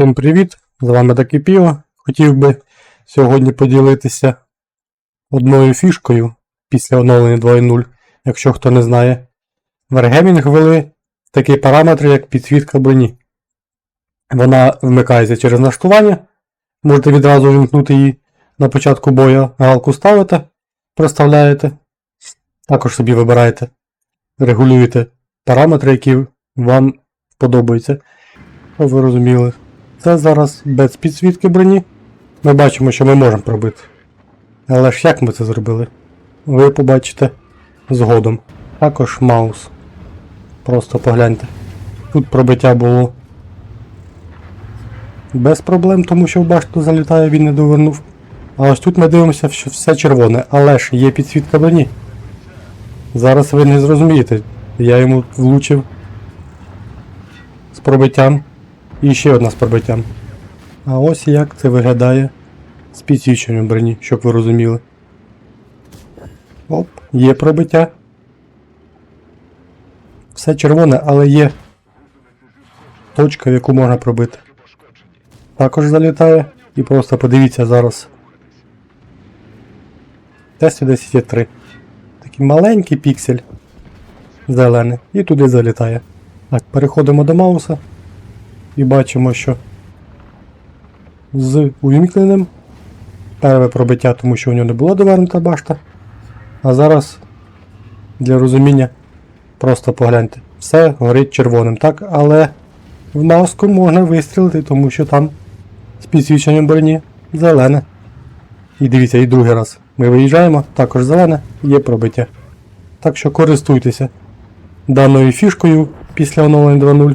Всім привіт! З вами таки Піо. Хотів би сьогодні поділитися одною фішкою після оновлення 2.0, якщо хто не знає. Wargaming ввели такий параметр, як підсвітка броні. Вона вмикається через налаштування. Можете відразу вимкнути її на початку бою, галку ставите, проставляєте. Також собі вибираєте, регулюєте параметри, які вам подобаються. Ви розуміли. Це зараз без підсвітки броні. Ми бачимо, що ми можемо пробити. Але ж як ми це зробили? Ви побачите згодом. Також маус. Просто погляньте. Тут пробиття було без проблем, тому що в башту залітає, він не довернув. А ось тут ми дивимося, що все червоне, але ж є підсвітка броні. Зараз ви не зрозумієте. Я йому влучив з пробиттям. І ще одна з пробиттям. А ось як це виглядає з підсвіченням броні, щоб ви розуміли. Оп, є пробиття. Все червоне, але є точка, в яку можна пробити. Також залітає. І просто подивіться зараз. Т-110 Такий маленький піксель зелений. І туди залітає. Так, переходимо до мауса. І бачимо, що з увімкненим перше пробиття, тому що у нього не була довернута башта. А зараз для розуміння просто погляньте. Все горить червоним, так? Але в маску можна вистрілити, тому що там з підсвіченням броні зелене. І дивіться, і другий раз. Ми виїжджаємо, також зелене, є пробиття. Так що користуйтеся даною фішкою після оновлення 2.0.